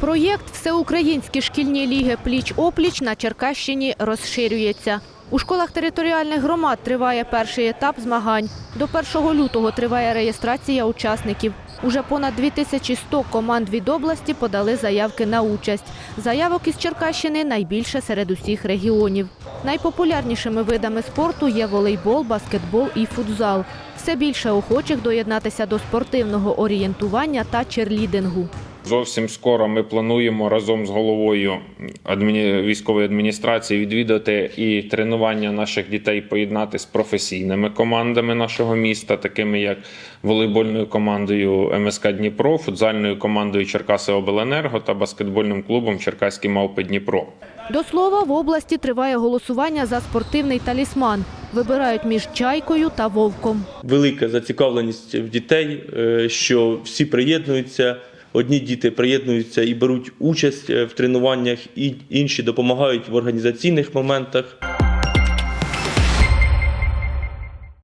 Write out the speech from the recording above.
Проєкт Всеукраїнські шкільні ліги пліч-опліч на Черкащині розширюється. У школах територіальних громад триває перший етап змагань. До 1 лютого триває реєстрація учасників. Уже понад 2100 команд від області подали заявки на участь. Заявок із Черкащини найбільше серед усіх регіонів. Найпопулярнішими видами спорту є волейбол, баскетбол і футзал. Все більше охочих доєднатися до спортивного орієнтування та черлідингу. Зовсім скоро ми плануємо разом з головою адміні... військової адміністрації відвідати і тренування наших дітей поєднати з професійними командами нашого міста, такими як волейбольною командою МСК Дніпро, футзальною командою Черкаси Обленерго та баскетбольним клубом Черкаські Мавпи Дніпро. До слова, в області триває голосування за спортивний талісман. Вибирають між чайкою та вовком. велика зацікавленість в дітей, е, що всі приєднуються. Одні діти приєднуються і беруть участь е, в тренуваннях, і інші допомагають в організаційних моментах.